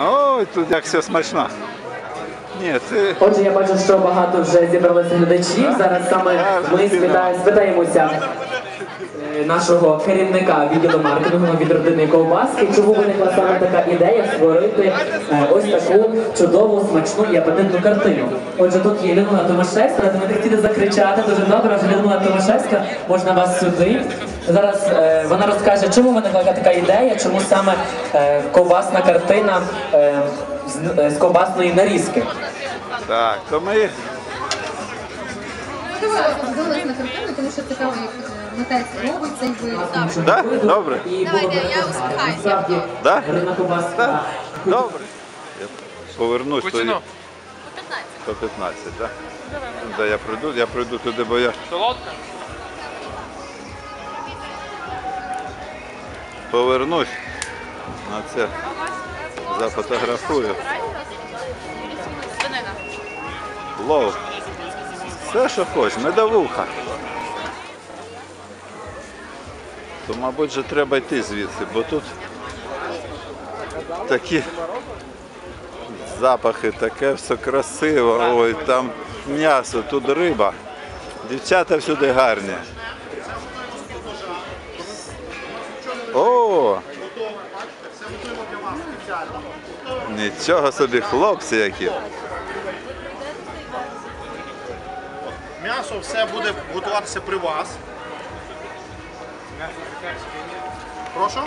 Ой, тут як все смачно. Ні, це Отже, я бачу, що багато вже зібралося глядачів. Зараз саме ми спитаємо, спитаємося нашого керівника відділу маркетингу від родини ковбаски. Чому виникла саме така ідея створити е, ось таку чудову, смачну і апетитну картину? Отже, тут є Людмила Томашевська, ви хотіли закричати дуже добре. Отже, Людмила Томашевська, можна вас сюди. Зараз е, вона розкаже, чому виникла така ідея, чому саме е, ковбасна картина е, з, е, з ковбасної нарізки. так, то ми Подивилась на картину, тому що цікаво, як е, митець робить цей виріб. Да? Добре. Давайте, я усміхаюся. Да? Так, добре. Я повернусь тоді Ціну. по 15, так? Да, я прийду, я прийду туди, бо я Солодка? повернусь на це зафотографую. Лов. Все, що хочеш, медовуха. То, мабуть, же треба йти звідси, бо тут такі запахи, таке все красиво. Ой, там м'ясо, тут риба. Дівчата всюди гарні. О! Нічого собі, хлопці які. М'ясо все буде готуватися при вас. Прошу?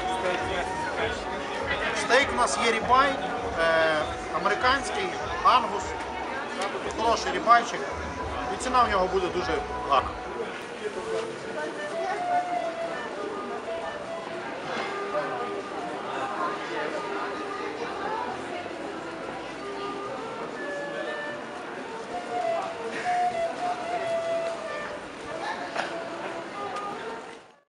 Стейк у нас є рібай, е, американський, ангус. Хороший рібайчик. І ціна в нього буде дуже гарна.